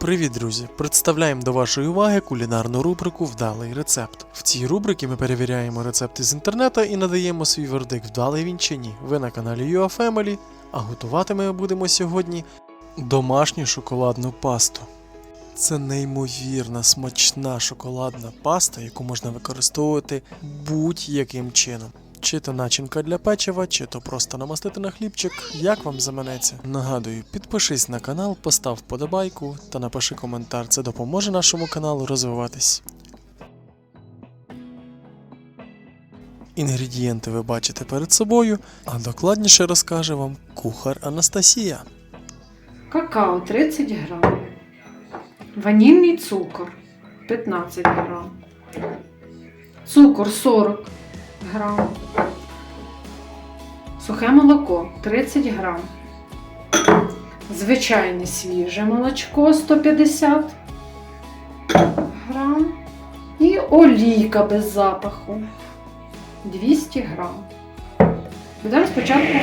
Привіт, друзі! Представляємо до вашої уваги кулінарну рубрику Вдалий рецепт. В цій рубриці ми перевіряємо рецепти з інтернету і надаємо свій вердикт, вдалий він чи ні. Ви на каналі UA Family, а готувати ми будемо сьогодні домашню шоколадну пасту. Це неймовірна смачна шоколадна паста, яку можна використовувати будь-яким чином. Чи то начинка для печива, чи то просто намастити на хлібчик, як вам заманеться. Нагадую, підпишись на канал, постав вподобайку та напиши коментар. Це допоможе нашому каналу розвиватись. Інгредієнти ви бачите перед собою, а докладніше розкаже вам кухар Анастасія. Какао 30 грам. Ванільний цукор 15 грам. Цукор 40 грам. Сухе молоко 30 грам. Звичайне свіже молочко 150 грам. І олійка без запаху 200 грам. Будемо спочатку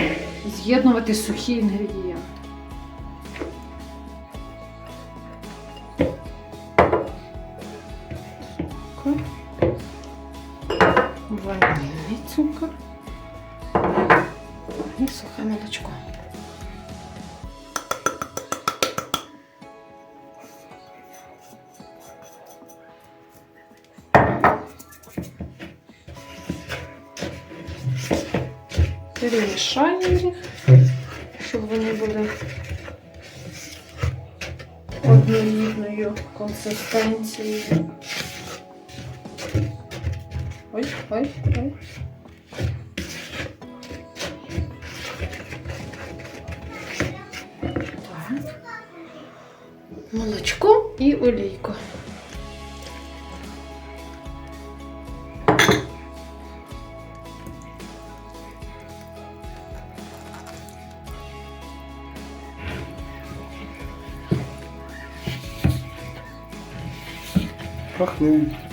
з'єднувати сухі інгредієнти. Ванільний цукор і сухе молочко. Перемішаємо їх, щоб вони були однорідною консистенцією. Ой, ой, ой. Так. Молочко і олійку. Пахне.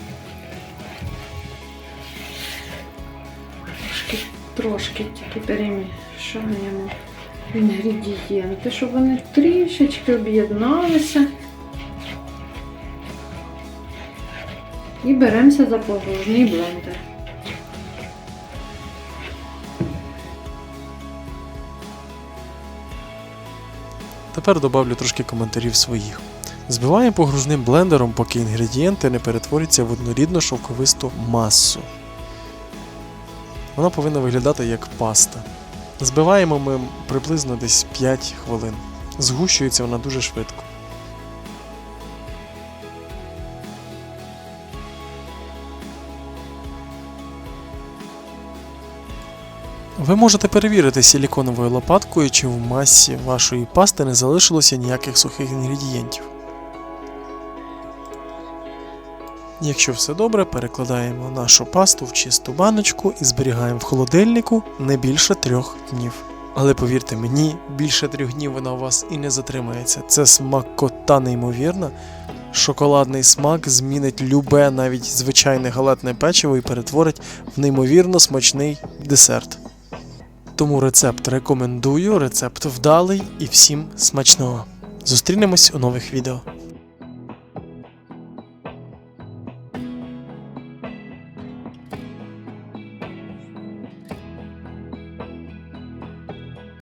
Трошки, тільки перемішаємо інгредієнти, щоб вони трішечки об'єдналися. І беремося за погружний блендер. Тепер добавлю трошки коментарів своїх. Збиваємо погружним блендером, поки інгредієнти не перетворяться в однорідну шовковисту масу. Вона повинна виглядати як паста. Збиваємо ми приблизно десь 5 хвилин. Згущується вона дуже швидко. Ви можете перевірити силіконовою лопаткою, чи в масі вашої пасти не залишилося ніяких сухих інгредієнтів. Якщо все добре, перекладаємо нашу пасту в чисту баночку і зберігаємо в холодильнику не більше трьох днів. Але повірте мені, більше трьох днів вона у вас і не затримається. Це смакота неймовірна. Шоколадний смак змінить любе, навіть звичайне галетне печиво і перетворить в неймовірно смачний десерт. Тому рецепт рекомендую, рецепт вдалий і всім смачного. Зустрінемось у нових відео.